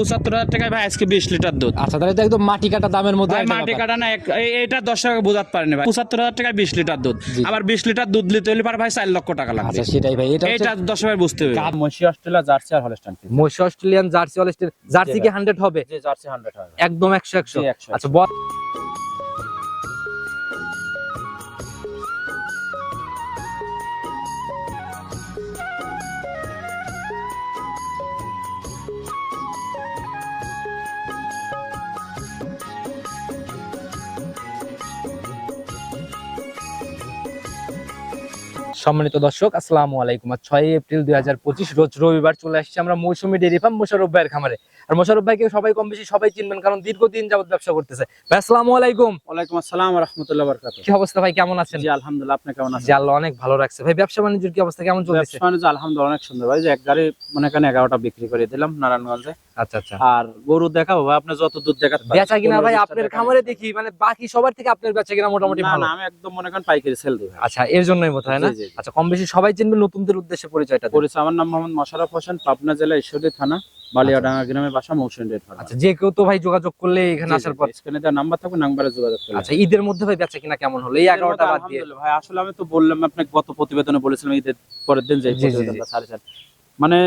পঁচাত্তর হাজার টাকায় ভাই আজকে বিশ লিটার দুধ। আচ্ছা তাহলে তো একদম মাটি কাটা দামের মধ্যে ভাই মাটি কাটা না এটা দশ টাকা বোঝাতে পারেনি ভাই। পঁচাত্তর হাজার টাকায় বিশ লিটার দুধ। আবার বিশ লিটার দুধ নিতে হলে পারে ভাই চার লক্ষ টাকা লাগবে। আচ্ছা সেটাই ভাই এটা এটা দশ ভাই বুঝতে হবে। মসি অস্ট্রেলিয়া জার্সি আর হলস্টান মহিষ অস্ট্রেলিয়ান জার্সি অলস্টের জার্সি কি হান্ড্রেড হবে? জার্সি 100 হবে। একদম একশো একশো। জি, 100 আচ্ছা সম্মানিত দর্শক আসসালামু আলাইকুম। আর ছয় এপ্রিল দুই হাজার পঁচিশ রোজ রবিবার চলে আসছি আমরা মৌসুমী ডেরি ফার্ম মোশারফ ভাইয়ের খামারে। আর মোশারফ ভাইকে সবাই কম বেশি সবাই চিনবেন কারণ দীর্ঘদিন যাবত ব্যবসা করতেছে। ভাই আসসালামু আলাইকুম। ওয়ালাইকুম আসসালাম রাহমাতুল্লাহ বারাকাতুহু। কি অবস্থা ভাই কেমন আছেন? জি আলহামদুলিল্লাহ আপনি কেমন আছেন? জি আল্লাহ অনেক ভালো রাখছে। ভাই ব্যবসা বাণিজ্যের কি অবস্থা কেমন চলতেছে? ব্যবসা বাণিজ্য আলহামদুলিল্লাহ অনেক সুন্দর। ভাই যে এক গাড়ি মনে করেন এগারোটা বিক্রি করে দিলাম নারায়ণগঞ্জে। আচ্ছা আচ্ছা। আর গরু দেখাবো ভাই আপনি যত দুধ দেখাতে বেচা কিনা ভাই আপনার খামারে দেখি মানে বাকি সবার থেকে আপনার বেচা কিনা মোটামুটি ভালো। না, আমি একদম মনে করেন পাইকারি সেল দিই আচ্ছা এর জন্যই মতো হয় না। আচ্ছা কম বেশি সবাই চিনবে নতুনদের উদ্দেশ্যে পরিচয়টা। পরিচয় আমার নাম মোহাম্মদ মোশাররফ হোসেন পাবনা জেলা ঈশ্বরদী থানা বালিয়াডাঙ্গা গ্রামে বাসা মৌসুমী আচ্ছা যে কেউ তো ভাই যোগাযোগ করলে এখানে আসার পর স্ক্রিনে দেওয়া নাম্বার থাকবে নাম্বারে যোগাযোগ করলে। আচ্ছা ঈদের মধ্যে ভাই বেচা কিনা কেমন হলো? এই এর এগারোটা মধ্যে বাদ দিয়ে। ভাই আসলে আমি তো বললাম আপনাকে গত প্রতিবেদনে বলেছিলাম ঈদের পরের দিন যে জি, জি, জি। প্রতিবেদনটা সাড়ে চার মানে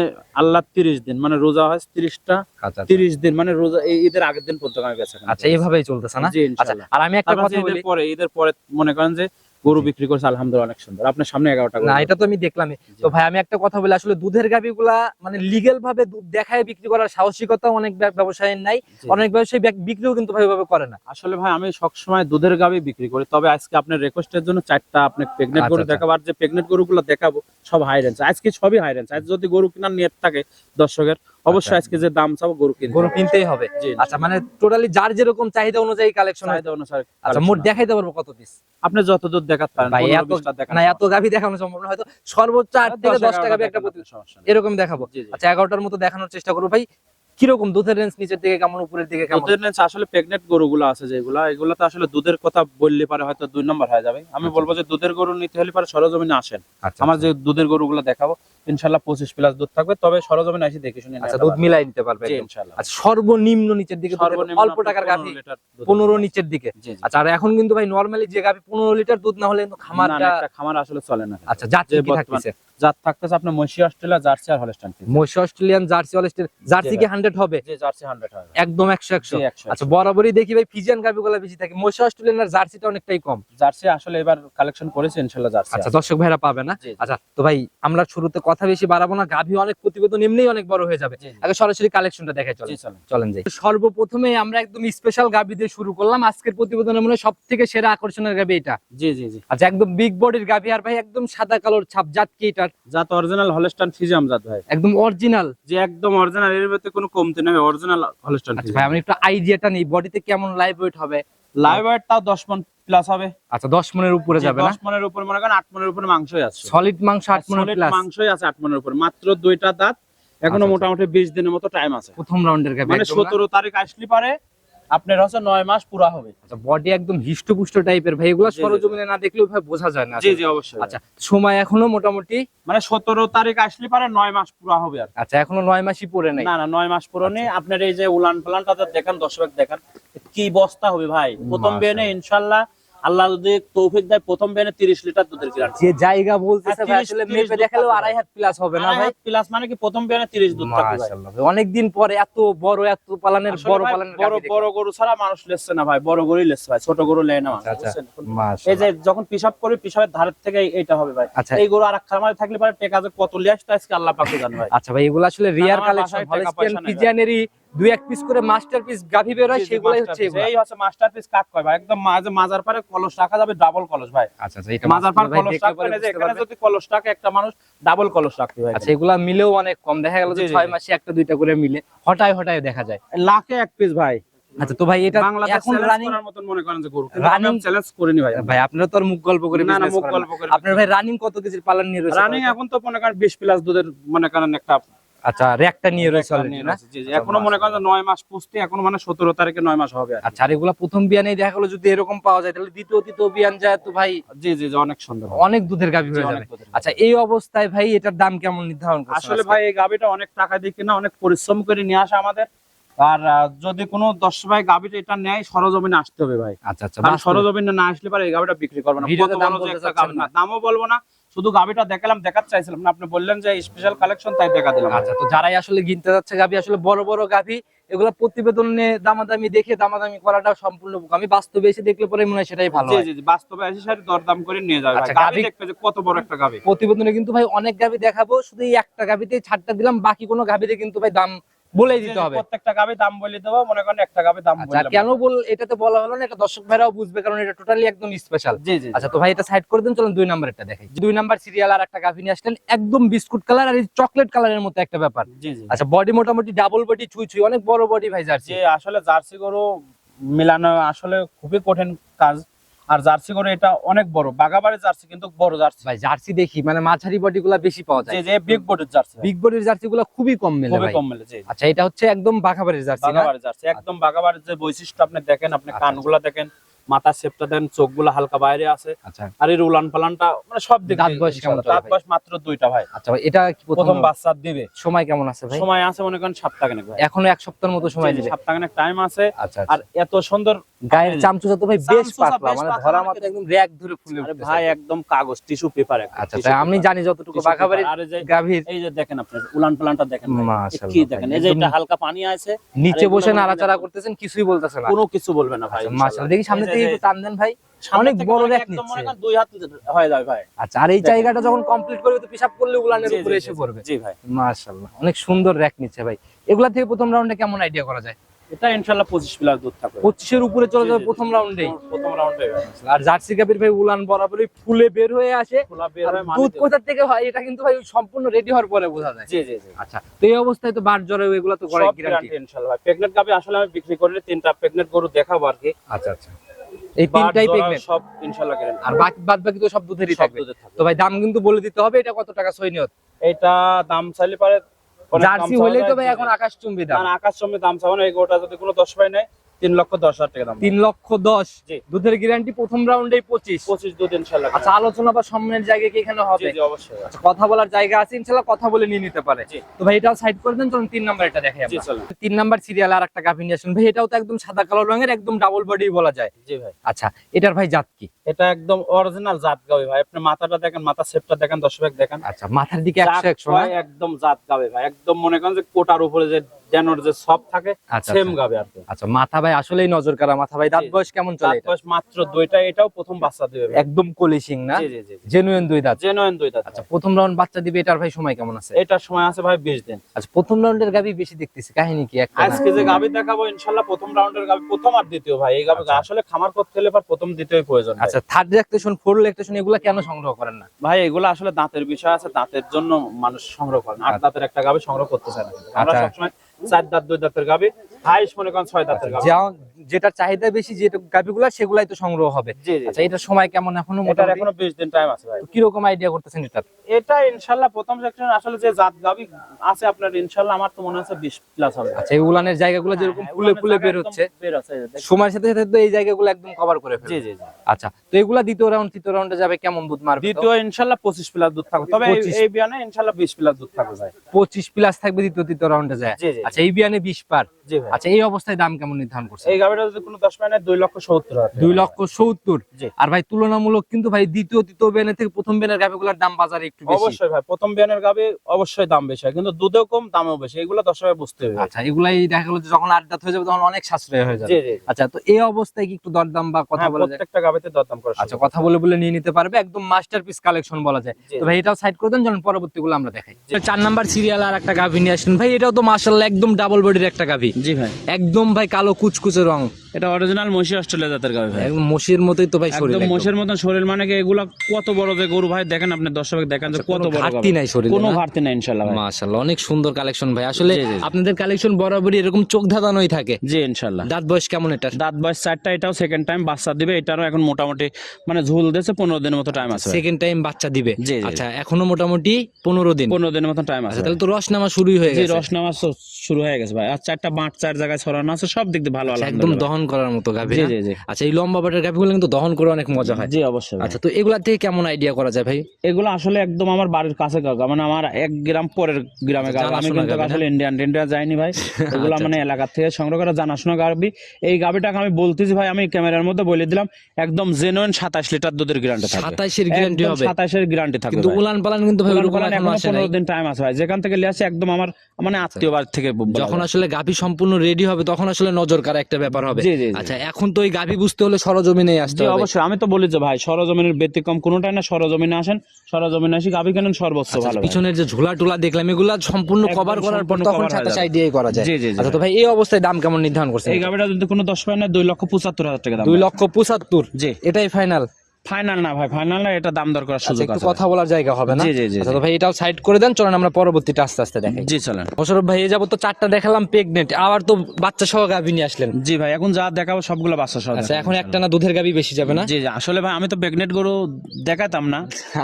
আল্লাহ তিরিশ দিন মানে রোজা হয় তিরিশটা আচ্ছা আচ্ছা। তিরিশ দিন মানে রোজা এই ঈদের আগের দিন পর্যন্ত আমি বেচা আচ্ছা এইভাবেই চলতেছে না? আচ্ছা আর আমি একটা কথা বলি পরে ঈদের পরে মনে করেন যে গরু বিক্রি করছে আলহামদুলিল্লাহ অনেক সুন্দর। আপনার সামনে এগারোটা না এটা তো আমি দেখলামই তো ভাই আমি একটা কথা বলি আসলে দুধের গাভিগুলা মানে লিগেল ভাবে দুধ দেখায় বিক্রি করার সাহসিকতা অনেক ব্য- ব্যবসায়ীর নাই। অনেক ব্যবসায়ী বিক্রিও কিন্তু ভাই ওইভাবে করে না। আসলে ভাই আমি সবসময় দুধের গাবি বিক্রি করি তবে আজকে আপনার রিকোয়েস্টের জন্য চারটা আপনি প্রেগনেন্ট আচ্ছা, গরু আচ্ছা। দেখাবার যে প্রেগনেন্ট গরুগুলো দেখাবো সব হাই রেঞ্জ আজকে সবই হাই রেঞ্জ আজ যদি গরু কেনার নিয়ত থাকে দর্শকের অবশ্যই আজকে যে দাম চাবো গরু কিনতে গরু কিনতেই হবে। আচ্ছা মানে টোটালি যার যেরকম চাহিদা অনুযায়ী কালেকশন চাহিদা অনুসারে আচ্ছা মোট দেখাইতে পারব কত পিস। আপনি যত দুধ দেখাতে পারেন ভাই এত না এত গাভি দেখানো সম্ভব না হয়তো সর্বোচ্চ আট থেকে দশ টাকা একটা প্রতি এরকম দেখাবো। আচ্ছা এগারোটার মতো দেখানোর চেষ্টা করব। ভাই কীরকম দুধের রেঞ্জ নিচের দিকে কেমন উপরের দিকে কেমন? দুধের রেঞ্জ আসলে প্রেগনেন্ট গরুগুলো আছে যেগুলো এগুলো তো আসলে দুধের কথা বললে পারে হয়তো দুই নম্বর হয়ে যাবে। আমি আচ্ছা। বলব যে দুধের গরু নিতে হলে পারে সরজমিনে আসেন। আচ্ছা আমার যে দুধের গরুগুলো দেখাবো ইনশাল্লাহ পঁচিশ প্লাস দুধ থাকবে। তবে সরজমিনে এসে দেখে শুনে আচ্ছা দুধ মিলাই নিতে পারবে জি ইনশাল্লাহ। আচ্ছা সর্বনিম্ন নিচের দিকে অল্প টাকার 15 গাভি পনেরো নিচের দিকে। জি, জি। আচ্ছা আর এখন কিন্তু ভাই নর্মালি যে গাভি পনেরো লিটার দুধ না হলে খামারটা একটা খামার আসলে চলে না। আচ্ছা যে কি থাকতেছে? জাত থাকতেছে আপনার মসি অস্ট্রেলিয়া জার্সি আর হলস্টাইন মহিষ অস্ট্রেলিয়ান জার্সি অলস্টের জার্সি কি হান্ড্রেড হবে? যে জার্সি হান্ড্রেড হবে। একদম একশো একশো। জি, 100 আচ্ছা বরাবরই দেখি ভাই ফিজিয়ান গাভিগুলো বেশি থাকে। মহিষ অস্ট্রেলিয়ান আর জার্সিটা অনেকটাই কম। জার্সি আসলে এবার কালেকশন করেছে ইনশাল্লাহ জার্সি আচ্ছা দর্শক ভাইরা পাবে না? জি, জি। আচ্ছা তো ভাই আমরা শুরুতে কথা বেশি বাড়াবো না। গাভি অনেক প্রতিবেদন এমনিই অনেক বড় হয়ে যাবে। আগে সরাসরি কালেকশনটা দেখে চলে চলেন। যাই সর্বপ্রথমে আমরা একদম স্পেশাল গাভি দিয়ে শুরু করলাম। আজকের প্রতিবেদনের মনে সব থেকে সেরা আকর্ষণের গাভী এটা। জি জি জি। আচ্ছা একদম বিগ বডির গাভি আর ভাই একদম সাদা কালোর ছাপ জাত কি এটার? জাত অরিজিনাল হলস্টাইন ফিজিয়াম জাত ভাই। একদম অরিজিনাল যে একদম অরিজিনাল এর ভিতরে কোনো কমতি নেই অরিজিনাল হলস্টাইন আচ্ছা ভাই আমি একটু আইডিয়াটা নেই। বডিতে কেমন লাইভ ওয়েট হবে? লাইভ ওয়েটটাও 10 মন প্লাস হবে। আচ্ছা দশ মনের উপরে যাবে না? 10 মনের উপর মনে করেন 8 মনের উপর মাংসই আছে। সলিড মাংস আট মনের মাংসই আছে 8 মনের উপর। মাত্র দুইটা দাঁত এখনও আচ্ছা, মোটামুটি 20 দিনের মতো টাইম আছে। প্রথম রাউন্ডের মানে 17 তারিখ আসলে পারে আপনার হচ্ছে নয় মাস পুরা হবে। বডি একদম হিষ্টপুষ্ট টাইপের ভাই এগুলো সরজমিনে না দেখলেও ভাই বোঝা যায় না জি জি অবশ্যই। আচ্ছা সময় এখনও মোটামুটি? মানে 17 তারিখ আসলে পারে নয় মাস পুরা হবে আর। আচ্ছা এখনও নয় মাসই পরে নেই? না না নয় মাস পুরো নেই। আপনার এই যে উলান পালানটা দেখেন দর্শক দেখেন কি বস্তা হবে ভাই। প্রথম বেনে ইনশাআল্লাহ আল্লাহ যদি তৌফিক দেয় প্রথম বেনে 30 লিটার দুধের গ্যারান্টি যে জায়গা বলতেছে ভাই আসলে মেপে দেখালেও আড়াই হাত প্লাস হবে না ভাই। প্লাস মানে কি প্রথম বেনে 30 দুধ থাকবে মাশাআল্লাহ ভাই অনেকদিন পরে এত বড় এত পালানের বড় পালানের বড় বড় গরু ছাড়া মানুষ লেসছে না ভাই বড় গরুই লেসছে ভাই ছোট গরু লেয় না মানুষ, আচ্ছা। এই যে যখন পিসাব করি পিসাবের ধারের থেকে এইটা হবে ভাই। আচ্ছা। এই গরু আর খামারে থাকলে পরে টেকা যে কত লিয়ে আসতে আজকে আল্লাহ পাকে জানে ভাই। আচ্ছা ভাই এগুলো আসলে রিয়ার কালেকশন পয়সা পিজিয়ানেরই দুই এক পিস করে মাস্টারপিস গাভী বের হয় সেগুলাই হচ্ছে এই হচ্ছে মাস্টারপিস কাক কয় ভাই? একদম মাঝে মাজার পারে কলস রাখা যাবে ডাবল কলস ভাই। আচ্ছা আচ্ছা এটা মাজার পার কলস যে এখানে যদি কলস রাখে একটা মানুষ ডাবল কলস রাখতে আচ্ছা এগুলা মিলেও অনেক কম। দেখা গেল যে মাসে একটা দুইটা করে মিলে। হঠায় হঠায় দেখা যায়। লাখে এক পিস ভাই। আচ্ছা তো ভাই এটা এখন রানিং করার মতন মনে করেন যে গরু। Running- চ্যালেঞ্জ করিনি ভাই। ভাই আপনারা তো আর মুখ গল্প করে না না মুখ গল্প করে আপনার ভাই রানিং কত কেজির পালন নিয়ে রয়েছে রানিং এখন তো মনে করেন 20 প্লাস দুধের মনে করেন একটা আচ্ছা র্যাকটা নিয়ে রয়েছে অলরেডি না। এখনও মনে করেন যে নয় মাস পুষতে এখনও মানে সতেরো তারিখে নয় মাস হবে আচ্ছা আর এগুলা প্রথম দেখা গেলো যদি এরকম পাওয়া যায় তাহলে দ্বিতীয় তৃতীয় বিয়ান যায় তো ভাই জি জি অনেক সুন্দর অনেক দুধের হয়ে যাবে। আচ্ছা এই অবস্থায় ভাই এটার দাম কেমন নির্ধারণ করছেন আসলে ভাই এই গাবিটা অনেক টাকা দিয়ে কিনা অনেক পরিশ্রম করে নিয়ে আসা আমাদের। আর যদি কোনো দশ ভাই গাভিটা এটা নেয় সরজমিনে আসতে হবে ভাই। আচ্ছা আচ্ছা। সরজমিনে না আসলে পারে এই গাভিটা বিক্রি করবে না। দামও বলব না শুধু গাভিটা দেখালাম দেখাতে চাইছিলাম না। আপনি বললেন যে স্পেশাল কালেকশন তাই দেখা দিলাম। আচ্ছা তো যারাই আসলে কিনতে যাচ্ছে গাভি আসলে বড় বড় গাভি এগুলো প্রতিবেদনে দামাদামি দেখে দামাদামি করাটা সম্পূর্ণ আমি বাস্তবে এসে দেখলে পরে মনে হয় সেটাই ভালো জি জি জি বাস্তবে এসে সারি দরদাম করে নিয়ে যাবে আচ্ছা, গাভি গাভী- দেখবে যে কত বড় একটা গাভি প্রতিবেদনে কিন্তু ভাই অনেক গাভি দেখাবো শুধু এই একটা গাভিতে ছাড়টা দিলাম বাকি কোনো গাভিতে কিন্তু ভাই দাম বলেই দিতে হবে। প্রত্যেকটা গাভি দাম বলে দেবো মনে করেন একটা গাভি দাম আচ্ছা বললাম কেন বল এটা তো বলা হলো না এটা দর্শক ভাইরাও বুঝবে কারণ এটা টোটালি একদম স্পেশাল জি জি আচ্ছা তো ভাই এটা সাইড করে দিন চলুন দুই নাম্বারটা দেখাই। দুই নাম্বার সিরিয়াল আর একটা গাভি নিয়ে আসলেন একদম বিস্কুট কালার আর চকলেট কালারের মতো একটা ব্যাপার। জি জি। আচ্ছা বডি মোটামুটি ডাবল বডি ছুঁই ছুঁই অনেক বড় বডি ভাই জার্সি। যে আসলে জার্সি গরু মেলানো আসলে খুবই কঠিন কাজ। আর জার্সি গরু এটা অনেক বড়। বাগাবাড়ি জার্সি কিন্তু বড় জার্সি। ভাই জার্সি দেখি মানে মাঝারি বডি গুলা বেশি পাওয়া যায়। যে বিগ বডির জার্সি। বিগ বডির জার্সি গুলা খুবই কম মেলে খুবই কম মেলে জি আচ্ছা এটা হচ্ছে একদম বাগাবাড়ির জার্সি বাগাবাড়ির জার্সি একদম বাগাবাড়ির যে বৈশিষ্ট্য আপনি দেখেন আপনি আচ্ছা, কানগুলা দেখেন। মাথা শেপটা দেন চোখগুলা হালকা বাইরে আছে। আচ্ছা। আর এই উলান পালানটা মানে সব দিক দাঁত বয়স কেমন দাঁত ভাই? বয়স মাত্র দুইটা ভাই। আচ্ছা ভাই এটা কি প্রথম বাচ্চা দিবে। সময় কেমন আছে ভাই? সময় আছে মনে করেন সপ্তাহ খানেক ভাই। এখনও এক সপ্তাহের মতো সময় দিবে। সপ্তাহ খানেক টাইম আছে। আচ্ছা আর এত সুন্দর গায়ের চামচুচা তো ভাই বেশ পাতলা মানে ধরা মানে মাত্র একদম র‍্যাক ধরে ফুলে আরে ভাই একদম কাগজ টিস্যু পেপার আচ্ছা তাই আমি জানি যতটুকু যে গাভীর। এই যে দেখেন আপনি উলান পালানটা দেখেন। মাশাআল্লাহ কি দেখেন? এই যে এটা হালকা পানি আছে। নিচে বসে নাড়াচাড়া করতেছেন কিছুই বলতেছে না। কোনো কিছু বলবে না ভাই আচ্ছা, মাশাআল্লাহ। দেখি সামনে একটু টান দেন ভাই অনেক বড় র্যাক করেন একদম নিচ্ছে। দুই হাত হয়ে যাবে ভাই। আচ্ছা আর এই জায়গাটা যখন কমপ্লিট করবে তো পিসাব করলে উলানের উপরে এসে পড়বে। জি ভাই। মাশাআল্লাহ অনেক সুন্দর র‍্যাক নিচ্ছে ভাই। এগুলা থেকে প্রথম রাউন্ডে কেমন আইডিয়া করা যায়? এটা ইনশাআল্লাহ 25 প্লাস দুধ থাকবে। পঁচিশের উপরে চলে যাবে প্রথম রাউন্ডেই প্রথম রাউন্ডে আর জার্সি গাভীর ভাই উলান বরাবরই ফুলে বের হয়ে আসে। বের দুধ কোথা থেকে হয় এটা কিন্তু ভাই সম্পূর্ণ রেডি হওয়ার পরে বোঝা যায়। জি জি জি। আচ্ছা তো এই অবস্থায় তো বার জ্বরে এগুলো তো করে গ্যারান্টি ইনশাআল্লাহ। প্রেগনেন্ট আসলে আমি বিক্রি করলে তিনটা প্রেগনেন্ট গরু দেখাবো আর কি। আচ্ছা আচ্ছা। এই তিনটাই প্রেগনেন্ট সব ইনশাআল্লাহ গ্যারান্টি আর বাকি বাদ বাকি তো সব দুধেরই থাকবে। তো ভাই দাম কিন্তু বলে দিতে হবে এটা কত টাকা সৈনিয়ত? এটা দাম চাইলে পারে জার্সি হলেই তো ভাই এখন আকাশ চুম্বি দাম। আকাশ চুম্বি দাম চাবো না এই গোটা যদি কোনো দশ পাই নেয় তিন লক্ষ দশ হাজার টাকা দাম। তিন লক্ষ দশ? দুধের গ্যারান্টি প্রথম রাউন্ডে পঁচিশ। পঁচিশ দুধ ইনশাল্লাহ। আচ্ছা আলোচনা বা সম্মানের জায়গা কি এখানে হবে? জি জি অবশ্যই। আচ্ছা, কথা বলার জায়গা আছে ইনশাল্লাহ কথা বলে নিয়ে নিতে পারে। তো ভাই এটাও সাইড করে দেন চলুন তিন নাম্বার এটা দেখে তিন নাম্বার সিরিয়াল আর একটা গাভী নিয়ে আসুন। ভাই এটাও তো একদম সাদা কালো রঙের একদম ডাবল বডি বলা যায়। জি ভাই। আচ্ছা এটার ভাই জাত কি? এটা একদম অরিজিনাল জাত গাবে ভাই। আপনি মাথাটা দেখেন মাথা শেপটা দেখেন দর্শক দেখেন। আচ্ছা মাথার দিকে একশো জাত একশো একদম জাত গাবে ভাই। একদম মনে করেন যে কোটার উপরে যে ড্যানোর যে সব থাকে আচ্ছা সেম আচ্ছা। গাবে আর আচ্ছা মাথা ভাই আসলেই নজর কারা মাথা ভাই দাঁত। বয়স কেমন চলে এটা? বয়স মাত্র দুইটা এটাও প্রথম বাচ্চা দিবে একদম কলিশিং না জেনুইন দুই দাঁত জেনুইন দুই দাঁত আচ্ছা প্রথম রাউন্ড বাচ্চা দিবে এটার ভাই সময় কেমন আছে এটার সময় আছে ভাই 20 দিন আচ্ছা প্রথম রাউন্ডের গাবি বেশি দেখতেছি কাহিনী কি একটা আজকে যে গাবি দেখাবো ইনশাআল্লাহ প্রথম রাউন্ডের গাবি প্রথম আর দ্বিতীয় ভাই এই গাবি আচ্ছা। আসলে খামার করতে হলে পর প্রথম দ্বিতীয় প্রয়োজন আচ্ছা থার্ড ল্যাকটেশন ফোর ল্যাকটেশন এগুলা কেন সংগ্রহ করেন না ভাই এগুলো আসলে দাঁতের বিষয় আছে দাঁতের জন্য মানুষ সংগ্রহ করে না। আচ্ছা। দাঁতের একটা গাবি সংগ্রহ করতে চায় না আমরা আচ্ছা। সবসময় চার দাঁত দুই দাঁতের গাবি হাইস মনে করেন ছয় দাঁতের গাবি যা- যেটার চাহিদা বেশি যে গাবিগুলা সেগুলাই তো সংগ্রহ হবে। আচ্ছা এটার সময় কেমন এখনও মোটামুটি? এখনও বিশ দিন টাইম আছে ভাই। কীরকম আইডিয়া করতেছেন এটার এটা ইনশাল্লাহ প্রথম সেকশন আসলে যে জাত গাবি আছে আপনার ইনশাল্লাহ আমার তো মনে হচ্ছে বিশ প্লাস হবে। আচ্ছা এই উলানের জায়গাগুলো যেরকম হ্যাঁ, ফুলে ফুলে বের হচ্ছে বের হচ্ছে, সময়ের সাথে সাথে তো এই জায়গাগুলো একদম কভার করে ফেলবে। জি জি। আচ্ছা তো এগুলা দ্বিতীয় রাউন্ড তৃতীয় রাউন্ডে যাবে কেমন দুধ মারবে দ্বিতীয় ইনশাল্লাহ পঁচিশ প্লাস দুধ থাকবে। তবে এই- বিয়ানে ইনশাল্লাহ বিশ প্লাস দুধ থাকবে ভাই। পঁচিশ প্লাস থাকবে দ্বিতীয় তৃতীয় রাউন্ডে যায়। আচ্ছা এই বিয়ানে বিশ পার। জি ভাই আচ্ছা এই অবস্থায় দাম কেমন নির্ধারণ করছে এই গাবিটা যদি কোনো দশ দুই লক্ষ সত্তর দুই লক্ষ সত্তর? আর ভাই তুলনামূলক কিন্তু ভাই দ্বিতীয় তৃতীয় থেকে প্রথম বেনের দাম বাজারে একটু বেশি। অবশ্যই ভাই প্রথম বিয়ানের গাবি অবশ্যই দাম বেশি কিন্তু দুধেও কম দামেও বেশি এগুলো দশ টাকা বুঝতে হবে। আচ্ছা এগুলাই দেখা গেলো যখন আড্ডা হয়ে যাবে তখন অনেক সাশ্রয় হয়ে যাবে। জি জি। আচ্ছা তো এই অবস্থায় কি একটু দরদাম বা কথা হ্যাঁ, বলা যায়? প্রত্যেকটা গাবিতে দরদাম করে আচ্ছা কথা বলে বলে নিয়ে নিতে পারবে একদম মাস্টারপিস কালেকশন বলা যায়। তো ভাই এটাও সাইড করে দেন যখন পরবর্তী গুলো আমরা দেখাই। চার নাম্বার সিরিয়াল আর একটা গাভি নিয়ে আসলেন ভাই এটাও তো মার্শাল্লাহ একদম ডাবল বডির একটা গাভি জি ভাই। একদম ভাই কালো কুচকুচে রং। এটা অরিজিনাল মসি অস্ট্রেলিয়া জাতের গাবি ভাই। একদম মসির মতোই তো ভাই শরীর একদম। মতন শরীর মানে কি এগুলা কত বড় যে গরু ভাই? দেখেন আপনি দর্শক দেখেন যে আচ্ছা, কত বড় ঘাটতি নাই শরীরে কোনো ঘাটতি নাই ইনশাল্লাহ ভাই। মাশাআল্লাহ অনেক সুন্দর কালেকশন ভাই। আসলে। আপনাদের কালেকশন বরাবরই এরকম চোখ ধাঁধানোই থাকে। জি ইনশাল্লাহ দাঁত বয়স কেমন এটা? দাঁত বয়স চারটা এটাও সেকেন্ড টাইম বাচ্চা দিবে এটারও এখন মোটামুটি মানে ঝুল দিয়েছে পনেরো দিনের মতো টাইম আছে সেকেন্ড টাইম বাচ্চা দিবে? জি। আচ্ছা এখনও মোটামুটি পনেরো দিন? পনেরো দিনের মতো টাইম আছে আচ্ছা তাহলে তো রস নামা শুরুই হয়ে গেছে। রস শু- শুরু হয়ে গেছে ভাই। আর চারটা বাঁট চার জায়গায় ছড়ানো আছে সব দিক দিয়ে ভালো আচ্ছা, একদম দহন করার মতো গাভী জি জি আচ্ছা এই লম্বা বাটের গাভীগুলো কিন্তু দহন করে অনেক মজা হয়। জি অবশ্যই আচ্ছা তো এগুলা থেকে কেমন আইডিয়া করা যায় ভাই? এগুলো আসলে একদম আমার বাড়ির কাছে কাকা মানে আমার এক গ্রাম পরের গ্রামে আচ্ছা, গাবি আমি কিন্তু আসলে ইন্ডিয়ান ইন্ডিয়া যাইনি ভাই। এগুলো আচ্ছা, মানে এলাকা থেকে সংগ্রহ করা জানাশোনা গাবি এই গাবিটাকে আমি বলতেছি ভাই আমি ক্যামেরার মধ্যে বলে দিলাম একদম জেনুইন সাতাশ লিটার দুধের গ্যারান্টি থাকবে। সাতাইশের গ্যারান্টি হবে? সাতাশের গ্যারান্টি থাকবে কিন্তু উলান পালান কিন্তু ভাই এখনও এখনও আসে নাই। পনেরো দিন টাইম আছে ভাই। যেখান থেকে লিয়ে আসি একদম আমার মানে আত্মীয় বাড়ি থেকে যখন আসলে গাভী সম্পূর্ণ রেডি হবে তখন আসলে নজর কারা একটা ব্যাপার হবে। আচ্ছা এখন তো এই গাভী বুঝতে হলে সরজমিনে আসতে হবে। অবশ্যই আমি তো বলি যে ভাই সরজমিনের ব্যতিক্রম কোনোটাই না সরজমিনে আসেন সরজমিনে আসি গাভী কেন সর্বোচ্চ আচ্ছা, ভালো পিছনের যে ঝোলা টোলা দেখলাম এগুলা সম্পূর্ণ কভার করার পর তখন হয়ে সাতাশ আইডিয়াই করা যায়। আচ্ছা তো ভাই। এই অবস্থায় দাম কেমন নির্ধারণ করছেন? এই গাভীটা যদি কোনো দশ পায় না দুই লক্ষ পঁচাত্তর হাজার টাকা দাম দুই। লক্ষ পঁচাত্তর? জি। এটাই ফাইনাল ফাইনাল না ভাই ফাইনাল না এটা দাম দর করার আচ্ছা সুযোগ আছে কথা বলার জায়গা হবে না? জি, জি, জি, আচ্ছা তো ভাই এটাও সাইড করে দেন চলেন আমরা পরবর্তীটা আস্তে আস্তে দেখাই জি চলেন। মোশারফ ভাই এই যাব তো চারটা দেখালাম আবার তো বাচ্চা সহ গাভী নিয়ে আসলেন। জি ভাই এখন যা দেখাবো সবগুলো বাচ্চা সহ আচ্ছা এখন একটা না দুধের গাভী বেশি যাবে না? জি জি আসলে ভাই আমি তো প্রেগনেন্ট গরু দেখাতাম না।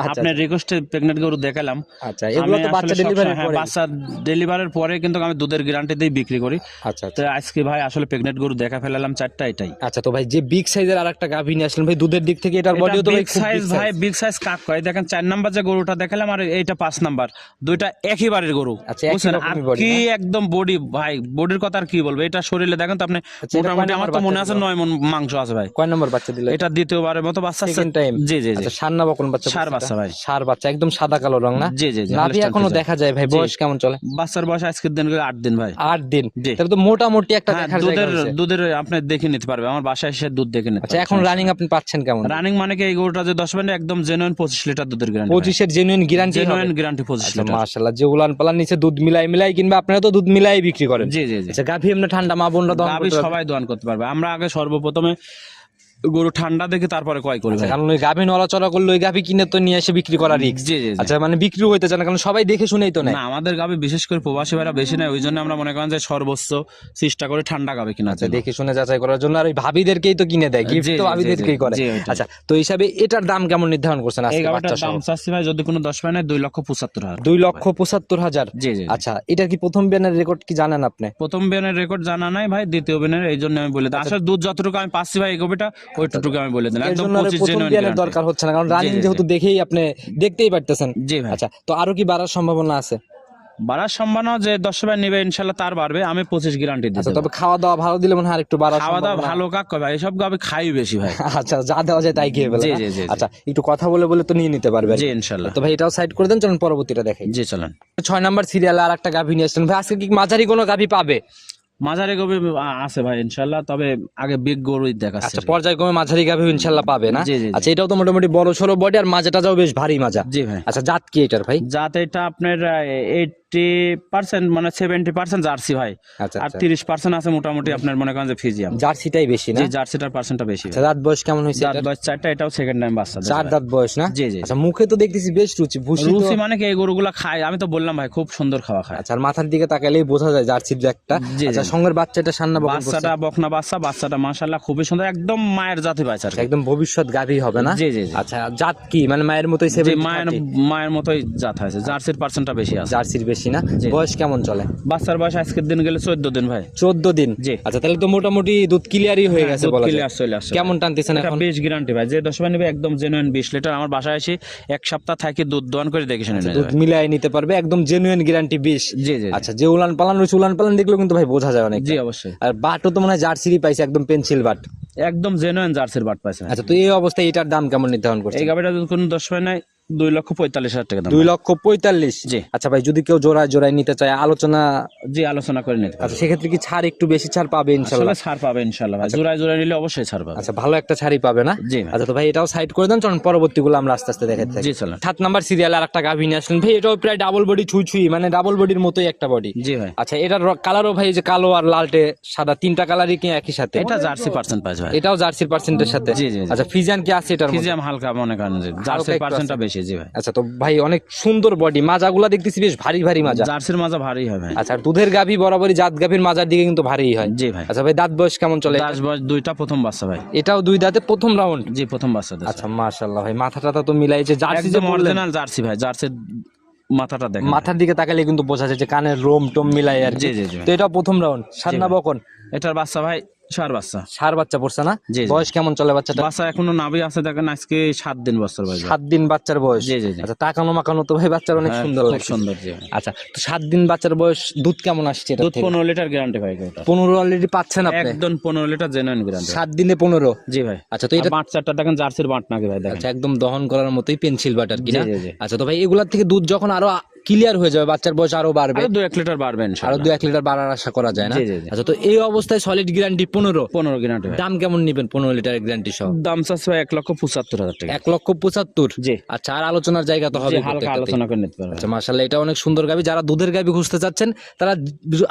আপনার রিকোয়েস্টে প্রেগনেন্ট গরু দেখালাম। আচ্ছা এগুলো তো বাচ্চা ডেলিভারি হ্যাঁ, বাচ্চা ডেলিভারির পরে কিন্তু আমি দুধের গ্যারান্টি দিয়ে বিক্রি করি। আচ্ছা তো আজকে ভাই আসলে প্রেগনেন্ট গরু দেখা ফেলালাম চারটা এটাই। আচ্ছা তো ভাই যে বিগ সাইজের আর একটা গাভী নিয়ে আসলেন ভাই দুধের দিক থেকে এটার বডিও তো সাইজ ভাই বিগ সাইজ কাক কয়? দেখেন চার নাম্বার যে গরুটা দেখালাম আর এইটা পাঁচ নাম্বার। দুইটা একই বাড়ির গরু। আচ্ছা, বুঝছেন? আর কি একদম বডি ভাই বডির কথা আর কি বলব? এটা শরীরে দেখেন তো আপনি আচ্ছা, মোটামুটি আমার তো মনে আছে নয় মন মাংস আছে ভাই। কয় নম্বর বাচ্চা দিলে? এটা দ্বিতীয়বারের মতো বাচ্চা সেকেন্ড টাইম জি জি জি। আচ্ছা সার না বকন বাচ্চা বলছে বাচ্চা ভাই। ষাঁড় বাচ্চা একদম সাদা কালো রং না? জি জি নাভি এখনও দেখা যায় ভাই বয়স কেমন চলে? বাচ্চার বয়স আজকের দিন আট দিন ভাই। আট দিন। তাহলে তো মোটামুটি একটা হ্যাঁ, দেখার দুধের দুধের আপনি দেখে নিতে পারবে আমার বাসায় এসে দুধ দেখে নিতে আচ্ছা এখন রানিং আপনি পাচ্ছেন কেমন? রানিং মানে কি এই গরুটা যে দশ মিনিট একদম জেনুইন পঁচিশ লিটার দুধের গ্যারান্টি পঁচিশের জেনুইন গ্যারান্টি জেনুইন গ্যারান্টি পঁচিশ আচ্ছা লিটার। মাশাআল্লাহ যে উলান পালান নিচে দুধ মিলাই মিলাই কিংবা আপনারা তো দুধ মিলাই বিক্রি করেন। জি জি জি। আচ্ছা গাভী এমনি ঠান্ডা মা বোনরা দহন? সবাই দোয়ান করতে পারবে। আমরা আগে সর্বপ্রথমে গরু ঠান্ডা দেখে তারপরে কয় করি আচ্ছা, কারণ ওই গাভী নড়াচড়া করলে ওই গাভী কিনে তো নিয়ে এসে বিক্রি করা রিস্ক জি জি। আচ্ছা মানে বিক্রি হইতে চায় না কারণ সবাই দেখে শুনেই তো না আমাদের গাবে বিশেষ করে প্রবাসী ভাইরা বেশি নেয় ওই জন্য আমরা মনে করেন যে সর্বোচ্চ চেষ্টা করে ঠান্ডা গাবে কিনা আচ্ছা দেখে শুনে যাচাই করার জন্য আর ওই ভাবিদেরকেই তো কিনে দেয় গিফট তো ভাবিদেরকেই করে। আচ্ছা তো হিসাবে এটার দাম কেমন নির্ধারণ করছেন আজকে বাচ্চা দাম চাচ্ছি ভাই যদি কোনো দশ পায় না দুই লক্ষ পঁচাত্তর হাজার। দুই লক্ষ পঁচাত্তর হাজার? জি জি। আচ্ছা এটা কি প্রথম বিয়ানের রেকর্ড কি জানেন আপনি? প্রথম বিয়ানের রেকর্ড জানা নাই ভাই দ্বিতীয় বিয়ানের এই জন্য আমি বলে। দিই আসলে দুধ যতটুকু আমি পাচ্ছি ভাই এই গবিটা ওইটুকু আমি বলে দিলাম। একদম জন্য আর পঁচিশ প্রথম genuine বিয়ানের guarantee। দরকার হচ্ছে না কারণ রানিং। যেহেতু দেখেই আপনি দেখতেই পারতেছেন। জি ভাই। আচ্ছা তো আরও কি বাড়ার সম্ভাবনা আছে? বাড়ার সম্ভাবনা যে দশ ভাই নেবে ইনশাল্লাহ তার বাড়বে আমি পঁচিশ গ্যারান্টি দিচ্ছি তবে খাওয়া দাওয়া ভালো দিলে মনে হয় একটু বাড়ার খাওয়া দাওয়া ভালো কাক ভাই এসব গাবে খাই বেশি ভাই। আচ্ছা যা দেওয়া যায় তাই খেয়ে ফেলে জি, জি। আচ্ছা একটু কথা বলে বলে তো নিয়ে নিতে পারবে জি ইনশাল্লাহ। তো ভাই এটাও সাইড করে দেন চলুন পরবর্তীটা দেখাই। জি চলেন। ছয় নাম্বার সিরিয়ালে আর একটা গাভী নিয়ে আসছেন ভাই আজকে কি মাঝারি কোনো গাভী পাবে? মাঝারি গভি আছে ভাই ইনশাল্লাহ তবে আগে বিগ গরুই দেখাচ্ছে আচ্ছা পর্যায়ক্রমে মাঝারি গাভি ইনশাল্লাহ পাবে না? জি, জি, জি। আচ্ছা এটাও তো মোটামুটি বড় সরো বডি আর মাজাটাও বেশ ভারী মাজা। জি ভাই। আচ্ছা জাত কি এটার ভাই? জাত এটা আপনার পার্সেন্ট মানে সেভেন্টি পার্সেন্ট জার্সি ভাই আচ্ছা আর আচ্ছা। তিরিশ পার্সেন্ট আছে মোটামুটি আপনার মনে করেন যে ফিজিয়াম। জার্সিটাই বেশি না? জার্সিটার পার্সেন্টটা বেশি আচ্ছা দাঁত বয়স কেমন হয়েছে দাঁত বয়স চারটা এটাও সেকেন্ড টাইম বাচ্চা চার দাঁত বয়স না? জি জি। আচ্ছা মুখে তো দেখতেছি বেশ রুচি রুচি মানে কি এই গরুগুলা খায় আমি তো বললাম ভাই খুব সুন্দর খাওয়া খায়। আচ্ছা আর মাথার দিকে তাকালেই বোঝা যায় জার্সির জি, আচ্ছা। সঙ্গের বাচ্চাটা সান্না বাচ্চাটা বকনা বাচ্চা বাচ্চাটা মাশাল্লাহ খুবই সুন্দর একদম মায়ের জাতি পাইছে একদম ভবিষ্যৎ গাভী হবে না? জি জি। আচ্ছা জাত কি? মানে মায়ের মতোই সেভেন মায়ের মায়ের মতোই জাত হয়েছে জার্সির পার্সেন্টটা বেশি আছে। জার্সির বেশি না? বয়স কেমন চলে? বাচ্চার বয়স আজকের দিন গেলে চোদ্দ দিন ভাই। চোদ্দ দিন? জি। আচ্ছা তাহলে তো মোটামুটি দুধ ক্লিয়ারই হয়ে গেছে বলা চলে আসছে। কেমন টানতেছেন এখন? বিশ গ্যারান্টি ভাই। যে দশ নিবে একদম জেনুইন বিশ লিটার। আমার বাসায় এসে এক সপ্তাহ থাকি দুধ দোয়ান করে দেখে শুনে দুধ মিলাই নিতে পারবে একদম জেনুইন গ্যারান্টি বিশ। জি জি আচ্ছা যে উলান পালান রয়েছে উলান পালান দেখলেও কিন্তু ভাই বোঝা যায় অনেক জি অবশ্যই। আর বাটও তো মনে হয় জার্সিরই পাইছে একদম পেন্সিল বাট। একদম জেনুইন জার্সির বাট পাইছে আচ্ছা তো এই অবস্থায় এটার দাম কেমন নির্ধারণ করছে এই গাবিটা যদি কোনো দশ পায় নাই দুই লক্ষ পঁয়তাল্লিশ হাজার টাকা দাম। দুই লক্ষ পঁয়তাল্লিশ? জি। আচ্ছা ভাই যদি কেউ জোড়ায় জোড়ায় নিতে চায় আলোচনা জি আলোচনা করে নিতে আচ্ছা সেক্ষেত্রে কি ছাড় একটু বেশি ছাড় পাবে ইনশাল্লাহ ছাড় পাবে ইনশাল্লাহ জোড়ায় জোড়ায় নিলে অবশ্যই ছাড় পাবে। আচ্ছা ভালো একটা ছাড়ই পাবে না? জি আচ্ছা তো ভাই এটাও সাইড করে দেন চলুন পরবর্তীগুলো আমরা আস্তে আস্তে দেখাতে থাকি। জি চলেন। সাত নাম্বার সিরিয়াল আর একটা গাভী নিয়ে আসলেন। ভাই এটাও প্রায় ডাবল বডি ছুঁই ছুঁই মানে ডাবল বডির মতোই একটা বডি জি ভাই। আচ্ছা এটার কালারও ভাই যে কালো আর লালটে সাদা তিনটা কালারই কি একই সাথে? এটা জার্সি পার্সেন্ট পাইছে ভাই। এটাও জার্সির পার্সেন্টের সাথে। জি, জি। আচ্ছা ফিজান কি আছে এটার মধ্যে? হালকা মনে করেন একটু পার্সেন্টটা আছে। বেশি জি ভাই। আচ্ছা তো ভাই অনেক সুন্দর বডি মাজাগুলা দেখতেছি বেশ ভারী ভারী মাজা। জার্সির মাজা ভারী হয় ভাই। আচ্ছা দুধের গাভী বরাবরই জাত গাভীর মাজার দিকে কিন্তু ভারীই হয়। জি ভাই। আচ্ছা ভাই দাঁত বয়স কেমন চলে? দাস বয়স দুইটা প্রথম বাচ্চা ভাই। এটাও দুই দাঁতে প্রথম রাউন্ড জি প্রথম বাচ্চা। আচ্ছা মাশাআল্লাহ ভাই মাথা টাথা তো মিলাইছে জার্সি যে অরিজিনাল জার্সি ভাই জার্সির মাথাটা দেখেন মাথার দিকে তাকালে কিন্তু বোঝা যায় যে কানের রোম টোম মিলাই আর জি জি জি তো এটা প্রথম রাউন্ড সান্না বকন। এটার বাচ্চা ভাই সার বাচ্চা। সার বাচ্চা পড়ছে না। বয়স কেমন চলে বাচ্চাটা বাচ্চা এখনও নাভি আছে দেখেন আজকে সাত দিন বয়স। সাত দিন বাচ্চার বয়স। জি জি জি। আচ্ছা তাকানো মাকানো তো ভাই বাচ্চার অনেক হ্যাঁ, সুন্দর খুব সুন্দর জি। আচ্ছা তো সাত দিন বাচ্চার বয়স দুধ কেমন আসছে দুধ পনেরো লিটার গ্যারান্টি ভাই পনেরো অলরেডি পাচ্ছেন আপনি? একদম পনেরো লিটার জেনুইন গ্যারান্টি সাত দিনে পনেরো? জি ভাই। আচ্ছা তো এটা বাট দেখেন জার্সির বাট নাকি ভাই আচ্ছা একদম দহন করার মতোই পেন্সিল বাটার কিনা আচ্ছা তো ভাই এগুলার থেকে দুধ যখন আরও ক্লিয়ার হয়ে যাবে বাচ্চার বয়স আরও বাড়বে। আরও দু এক লিটার বাড়বে আরও ইনশাআল্লাহ। দু এক লিটার বাড়ার আশা করা যায় না। আচ্ছা তো এই অবস্থায় সলিড গ্যারান্টি পনেরো? পনেরো গ্যারান্টি দাম কেমন নিবেন পনেরো লিটারের গ্যারান্টি সহ? দাম চাচ্ছে এক লক্ষ পঁচাত্তর হাজার টাকা। এক লক্ষ পঁচাত্তর? জি। আচ্ছা আর আলোচনার জায়গা তো হবে হালকা আলোচনা করে নিতে পারবে আচ্ছা মাশাল্লাহ এটা অনেক সুন্দর গাবি। যারা দুধের গাবি খুঁজতে চাচ্ছেন তারা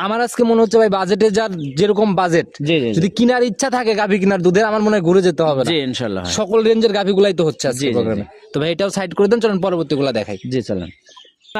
আমার আজকে মনে হচ্ছে ভাই বাজেটে যার যেরকম বাজেট। যদি কিনার ইচ্ছা থাকে গাভি কিনার দুধের আমার মনে হয় ঘুরে যেতে হবে জি ইনশাল্লাহ সকল রেঞ্জের গাভিগুলাই তো হচ্ছে আজকে প্রোগ্রামে তো ভাই এটাও সাইড করে দেন চলুন পরবর্তী গুলা দেখাই। জি চলেন।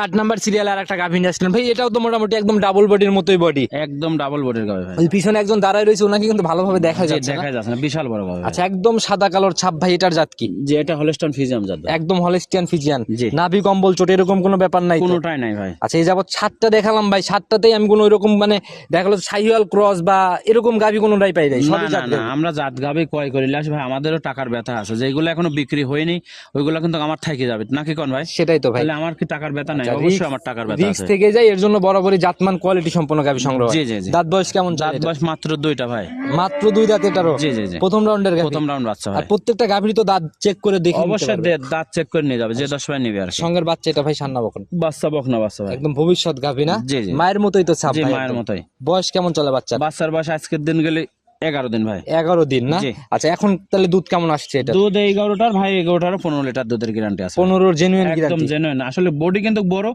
আট নাম্বার সিরিয়াল আর একটা গাভি আসলেন ভাই এটাও তো মোটামুটি একদম ডাবল বডির মতোই বডি একদম ডাবল বডির গাবে ভাই। ওই পিছনে একজন দাঁড়ায় রয়েছে ওনাকে কিন্তু ভালোভাবে দেখা যাচ্ছে দেখা যাচ্ছে না বিশাল বড় গাবে আচ্ছা একদম সাদা কালোর ছাপ ভাই এটার জাত কি? যে এটা হলস্টন ফিজিয়াম জাত একদম হলিস্টিয়ান ফিজিয়ান নাভি কম্বল চোট এরকম কোনো ব্যাপার নাই কোনোটাই নাই ভাই। আচ্ছা এই যাবত সাতটা দেখালাম ভাই। সাতটাতেই আমি কোনো এরকম মানে দেখাল সাইওয়াল ক্রস বা এরকম গাভি কোনোটাই পাই নাই সবই না জাত আমরা জাত গাবে ক্রয় করি। লাস ভাই আমাদেরও টাকার ব্যথা আছে। যেগুলো এখনও বিক্রি হয়নি ওইগুলো কিন্তু আমার থেকে যাবে। নাকি কোন ভাই? সেটাই তো ভাই। তাহলে আমার কি টাকার ব্যথা নাই? আচ্ছা, অবশ্যই আমার টাকার ব্যথা রিক্স থেকে যায় এর জন্য বরাবরই জাতমান কোয়ালিটি সম্পন্ন গাভি সংগ্রহ জি জি জি। দাঁত বয়স কেমন? জাত জাত বয়স মাত্র দুইটা ভাই। মাত্র দুই দাঁত এটারও? জি জি জি। প্রথম রাউন্ডের গাভি প্রথম রাউন্ড বাচ্চা আর ভাই। প্রত্যেকটা তো দাঁত চেক করে দেখে অবশ্যই দাঁত চেক করে নিয়ে যাবে যে দশ ভাই নিবে আর কি। সঙ্গের বাচ্চা এটা ভাই সান্না বকন। বাচ্চা বকনা বাচ্চা ভাই। একদম ভবিষ্যৎ গাভী না? মায়ের মতোই তো ছাপ মায়ের মতোই। বয়স কেমন চলে বাচ্চা বাচ্চার বয়স আজকের দিন গেলে এগারো দিন ভাই। এগারো দিন না? আচ্ছা এখন তাহলে দুধ কেমন আসছে এটা দুধ এগারোটার ভাই এগারোটারও পনেরো লিটার দুধের গ্যারান্টি আছে। পনেরোর জেনুইন একদম জেনুইন আসলে বডি কিন্তু বড়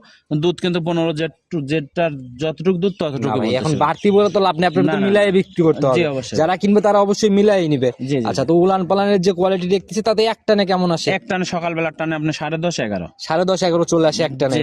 দুধ কিন্তু পনেরো যেটার যতটুকু দুধ ততটুকু এখন বাড়তি বলে তো লাভ নেই আপনার মিলাই বিক্রি করতে হবে। যারা কিনবে তারা অবশ্যই মিলাই নিবে। আচ্ছা তো উলান পালানের যে কোয়ালিটি দেখতেছি তাতে এক টানে কেমন আসে? এক টানে সকালবেলার টানে আপনি সাড়ে দশ এগারো। সাড়ে দশ এগারো চলে আসে এক টানে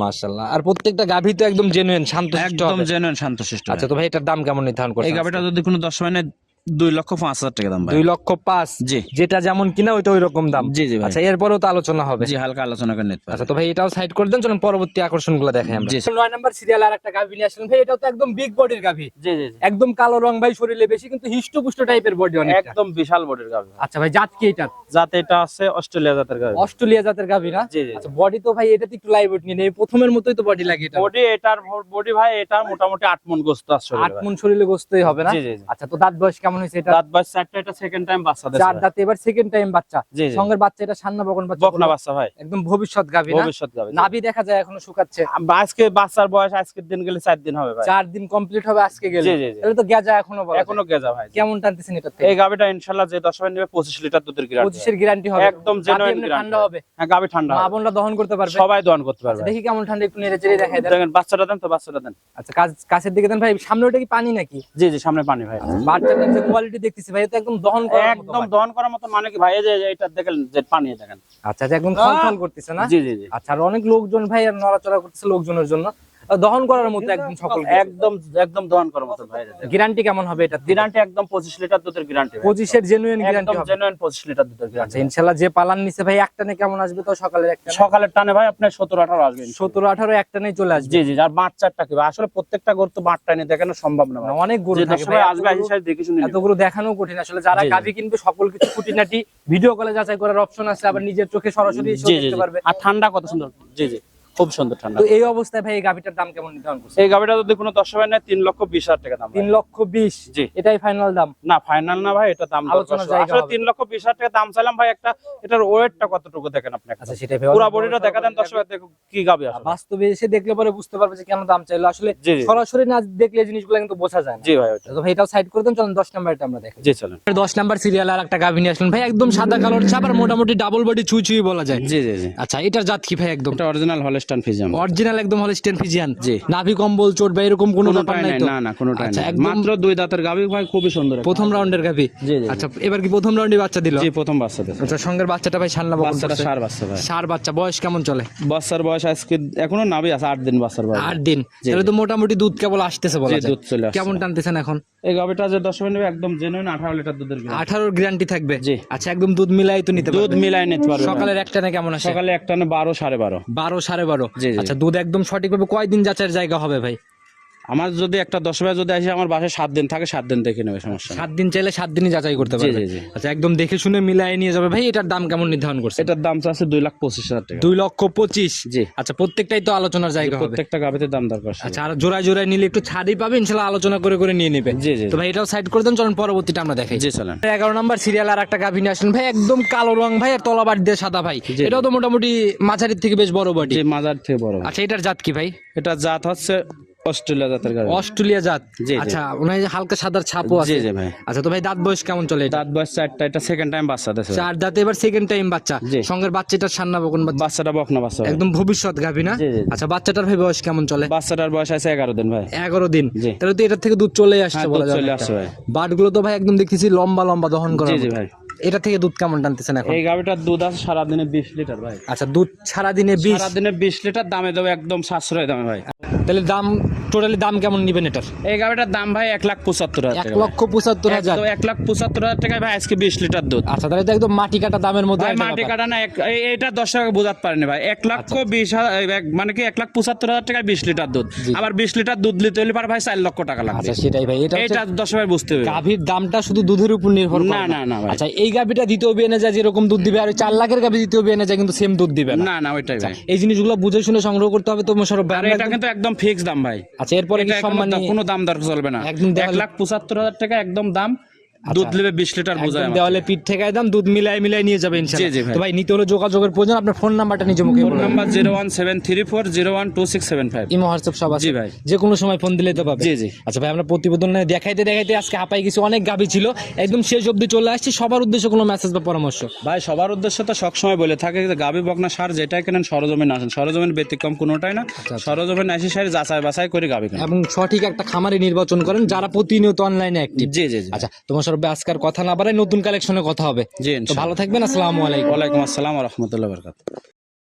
মাশাল্লাহ আর প্রত্যেকটা গাভী তো একদম জেনুইন শান্ত একদম জেনুইন শান্তশিষ্ট আচ্ছা তো ভাই এটার দাম কেমন নির্ধারণ করছে এই গাভীটা যদি কোনো দশ মানে দুই লক্ষ পাঁচ হাজার টাকা দাম দুই লক্ষ পাঁচ? জি। যেটা যেমন কিনা ওইটা ওই রকম দাম। জি জি আচ্ছা এরপরেও তো আলোচনা হবে। জি হালকা আলোচনা করে নিতে আচ্ছা তো ভাই এটাও সাইড করে দেন চলুন পরবর্তী আকর্ষণগুলো দেখাই আমরা। জি। নয় নাম্বার সিরিয়াল আর একটা গাভী নিয়ে আসলেন। ভাই এটাও তো একদম বিগ বডির গাভী। জি জি। একদম কালো রং ভাই শরীরে বেশি কিন্তু হিষ্টপুষ্ট টাইপের বডি অনেক একদম বিশাল বডির গাভি। আচ্ছা ভাই জাত কি এটা যাতে এটা আছে অস্ট্রেলিয়া জাতের গাভি। অস্ট্রেলিয়া জাতের গাভী না? জি জি আচ্ছা বডি তো ভাই এটা তো একটু লাইভ নিয়ে নেই। প্রথমের মতোই তো বডি লাগে এটা। বডি এটার বডি ভাই এটা মোটামুটি আট মন গোস্ত আছে আট মন শরীরে গোস্তই হবে না? জি জি জি। আচ্ছা তো দাঁত বয়স কেমন? হয়েছে এটা? দাঁত বাচ্চা চারটা এটা সেকেন্ড টাইম বাচ্চা চার দেয় এবার সেকেন্ড টাইম বাচ্চা। জি জি। সঙ্গের বাচ্চা এটা সান্না বকন বাচ্চা। বকনা বাচ্চা ভাই। একদম ভবিষ্যৎ গাভী না? ভবিষ্যৎ গাভি নাভি দেখা যায় এখনও শুকাচ্ছে। আজকে বাচ্চার বয়স আজকের দিন গেলে চার দিন হবে ভাই। চার দিন কমপ্লিট হবে আজকে গেলে। জি জি জি। তাহলে তো গেজা এখনও বলা এখনও গেজা ভাই। কেমন টানতেছেন এটা এই গাভিটা ইনশাল্লাহ যে দশ নেবে পঁচিশ লিটার দুধের গ্যারান্টি পঁচিশের গ্যারান্টি হবে। একদম গাভী genuine এমনি guarantee। ঠান্ডা হবে। হ্যাঁ ঠান্ডা মা বোনরা দহন করতে পারবে। সবাই দহন করতে পারবে। দেখি কেমন ঠান্ডা একটু নেড়ে চেড়ে দেখাই দেন। দেখেন বাচ্চাটা দেন তো বাচ্চাটা দেন। আচ্ছা কাছ- কাছের দিকে দেন ভাই। সামনে ওটা কি পানি নাকি? জি জি সামনে পানি ভাই। বাচ্চাটার যে কোয়ালিটি দেখতেছি ভাই এটা একদম দহন করার একদম দহন করার মতো মানে কি ভাই এই যে এটা দেখেন যে পানি দেখেন। আচ্ছা আচ্ছা, একদম ফলফল করতেছে না? জি জি। আচ্ছা আর অনেক লোকজন ভাই আর নড়াচড়া করতেছে লোকজনের জন্য। দহন করার মতো একদম সকল একদম একদম দহন করার মতো ভাই। গ্যারান্টি কেমন হবে এটা? গ্যারান্টি একদম পঁচিশ লিটার দুধের গ্যারান্টি পঁচিশের জেনুইন গ্যারান্টি একদম হবে। জেনুইন পঁচিশ লিটার দুধের আচ্ছা গ্যারান্টি ইনশাল্লাহ যে পালান নিছে ভাই একটানে কেমন আসবে তো সকালের একটা সকালের টানে ভাই আপনার সতেরো আঠারো আসবে সতেরো আঠারো একটানেই চলে আসবে। জি জি আর বাঁট চারটা কি? আসলে প্রত্যেকটা গরু তো বাঁট টানে দেখানো সম্ভব না অনেক গরু থাকে ভাই, আসবে এতগুলো- দেখে শুনে নিবে। এতগুলো দেখানো কঠিন। আসলে যারা। গাভি কিনবে সকল কিছু খুঁটিনাটি ভিডিও কলে যাচাই করার অপশন আছে। আবার নিজের চোখে সরাসরি দেখতে পারবে। আর ঠান্ডা কত সুন্দর। জি জি। খুব সুন্দর ঠান্ডা এই অবস্থায় ভাই এই গাভিটার দাম কেমন নির্ধারণ করছে এই গাভিটা যদি কোনো দশ নেয় তিন লক্ষ বিশ হাজার টাকা দাম। তিন লক্ষ বিশ? জি। এটাই ফাইনাল দাম? না ফাইনাল না ভাই এটা দাম আসলে তিন লক্ষ বিশ হাজার টাকা দাম চাইলাম ভাই একটা এটার ওয়েটটা কতটুকু দেখেন আপনি। আচ্ছা সেটাই ভাই। পুরা বডিটা দেখা দেন সড়ো দর্শক দেখো কি গাবি আসলে। বাস্তবে এসে দেখলে পরে বুঝতে পারবে যে কেন দাম চাইলো। আসলে সরাসরি না দেখলে জিনিসগুলো কিন্তু বোঝা যায় না। জি ভাই ওটা তো ভাই এটাও সাইড করে দেন চলুন দশ নাম্বারটা আমরা দেখি। জি চলেন। দশ নাম্বার সিরিয়াল আর একটা গাভি নিয়ে আসলেন। ভাই একদম সাদা কালোর ছাপ আর মোটামুটি ডাবল বডি ছুঁই ছুঁই বলা যায়। জি জি জি। আচ্ছা এটার জাত কি ভাই একদম? এটা অরিজিনাল হলস্টান ফিজিয়াম অরিজিনাল একদম ফিজিয়ান জি। নাভি কম্বল চোট বা এরকম কোনো ব্যাপার নাই তো? না আচ্ছা, নাই। মাত্র দুই দাঁতের গাবি ভাই খুবই সুন্দর প্রথম রাউন্ডের গাভি? জি জি আচ্ছা এবার কি প্রথম রাউন্ডে বাচ্চা দিল? জি প্রথম বাচ্চা দিছে। আচ্ছা সঙ্গের বাচ্চাটা ভাই বাচ্চাটা সার বাচ্চা ভাই। সার বাচ্চা বয়স কেমন চলে? বাচ্চার বয়স আজকে এখনও নাবি আছে আট দিন বাচ্চার বয়স। আট দিন। তাহলে তো মোটামুটি দুধ কেবল আসতেছে বলা যায়। দুধ চলে আসছে। কেমন টানতেছেন এখন? এই গাবিটা যে দশ মিনিট একদম জেনুইন আঠারো লিটার দুধের। আঠারোর গ্যারান্টি থাকবে? জি। আচ্ছা একদম দুধ মিলাই তো নিতে দুধ মিলাই নিতে পারবে সকালের একটানে কেমন আসে? সকালে একটানে বারো সাড়ে বারো। বারো সাড়ে বারো। জি। আচ্ছা দুধ একদম সঠিকভাবে কয়দিন যাচাইয়ের জায়গা হবে ভাই আমার যদি একটা দশ ভাই যদি আসে আমার বাসায় সাত দিন থাকে সাত দিন দেখে নেবে সমস্যা সাত দিন চাইলে সাত দিনই যাচাই করতে পারবে। আচ্ছা একদম দেখে শুনে মিলাই নিয়ে যাবে। ভাই এটার দাম কেমন নির্ধারণ করছে এটার দাম আছে দুই লাখ পঁচিশ হাজার টাকা। দুই লক্ষ পঁচিশ? জি। আচ্ছা প্রত্যেকটাই তো আলোচনার জায়গা হবে। প্রত্যেকটা গাবিতে দাম দরকার আচ্ছা আর জোড়ায় জোড়ায় নিলে একটু ছাড়ই পাবে ইনশাল্লাহ আলোচনা করে করে নিয়ে নেবে। জি জি তো ভাই এটাও সাইড করে দেন চলুন পরবর্তীটা আমরা দেখাই। জি চলেন। এগারো নম্বর সিরিয়াল আর একটা গাভী নিয়ে আসলেন। ভাই একদম কালো রং ভাই আর তলাবার দিয়ে সাদা ভাই। এটাও তো মোটামুটি মাঝারির থেকে বেশ বড় বডি মাঝার থেকে বড়। আচ্ছা এটার জাত কি ভাই? এটা জাত হচ্ছে অস্ট্রেলিয়া জাতের গাবি অস্ট্রেলিয়া জাত? জি, জি। আচ্ছা ওনার যে হালকা সাদার ছাপও আছে। জি ভাই। আচ্ছা তো ভাই দাঁত বয়স কেমন চলে দাঁত বয়স চারটা এটা সেকেন্ড টাইম বাচ্চা দিয়েছে চার দাঁতে এবার সেকেন্ড টাইম বাচ্চা। সঙ্গের বাচ্চাটার সান্না বকন বাচ্চাটা বকনা বাচ্চা। একদম ভবিষ্যৎ গাভী না। আচ্ছা বাচ্চাটার ভাই বয়স কেমন চলে? বাচ্চাটার বয়স আছে এগারো দিন ভাই। এগারো দিন। তাহলে তো এটার থেকে দুধ চলে আসছে হ্যাঁ, বলা যায় চলে আসছে ভাই। বাটগুলো তো ভাই একদম দেখতেছি লম্বা লম্বা দহন করা জি জি ভাই। এটা থেকে দুধ কেমন টানতেছেন এখন? এই গাবিটার দুধ আছে সারাদিনে বিশ লিটার ভাই। আচ্ছা দুধ সারা দিনে বিশ সারাদিনে বিশ লিটার দামে দেবো একদম সাশ্রয় দামে ভাই। তাহলে দাম টোটালি দাম কেমন নিবেন এটার? এই গাবিটার দাম ভাই এক লাখ পঁচাত্তর হাজার এক লক্ষ পঁচাত্তর হাজার? এক লাখ পঁচাত্তর হাজার টাকায় ভাই আজকে বিশ লিটার দুধ। আচ্ছা তাহলে তো একদম মাটি কাটা দামের মধ্যে মাটি কাটা না এইটা দশ টাকা বোঝাতে পারেনি ভাই। এক লক্ষ বিশ মানে কি এক লাখ পঁচাত্তর হাজার টাকায় বিশ লিটার দুধ। আবার বিশ লিটার দুধ নিতে হলে পারে ভাই চার লক্ষ টাকা লাগবে। আচ্ছা সেটাই ভাই। এটা এইটা দশ ভাই বুঝতে হবে। গাভীর দামটা শুধু দুধের উপর নির্ভর না, না, না আচ্ছা এই গাভীটা দ্বিতীয় বিয়ে যায় যেরকম দুধ দিবে আর চার লাখের গাভী দ্বিতীয় বিয়ে যায় কিন্তু সেম দুধ দিবে না। না না ওইটাই ভাই। এই জিনিসগুলো বুঝে শুনে সংগ্রহ করতে হবে তো মোশারফ ভাই। এটা কিন্তু একদম ফিক্স দাম ভাই। আচ্ছা এরপরে সম্মানী কোনো দাম দর চলবে না। একদম এক লাখ পঁচাত্তর হাজার টাকা একদম দাম দুধ নেবে বিশ লিটার বোঝায় দেওয়ালে পিঠ ঠেকায় দাম দুধ মিলাই মিলাই নিয়ে যাবে ইনশাআল্লাহ। তো ভাই নিতে হলে যোগাযোগের প্রয়োজন আপনার ফোন নাম্বারটা নিজে মুখে phone number zero one seven three four zero one two six seven five. Imo WhatsApp সব আছে। জি ভাই। যে কোনো সময় ফোন দিলে তো পাবে। জি, জি। আচ্ছা ভাই আমরা প্রতিবেদন দেখাইতে দেখাইতে আজকে হাঁপাই কিছু অনেক গাবি ছিল। একদম শেষ অবধি চলে আসছি। সবার উদ্দেশ্যে কোনো মেসেজ বা পরামর্শ? ভাই সবার উদ্দেশ্য তো সবসময় বলে থাকে যে গাবি বকনা সার যেটাই কেনেন সরজমিন আসেন। সরজমিন ব্যতিক্রম কোনোটাই না। সরজমিন আসি সারি যাচাই বাছাই করে গাবি এবং সঠিক একটা খামারে নির্বাচন করেন যারা প্রতিনিয়ত অনলাইনে অ্যাক্টিভ জি জি আচ্ছা তোমার সর্বে আজকের কথা না বাড়াই নতুন কালেকশনে কথা হবে। জি তো ভালো থাকবেন আসসালামু আলাইকুম। ওয়ালাইকুম আসসালাম রহমতুল্লাহ বরকাত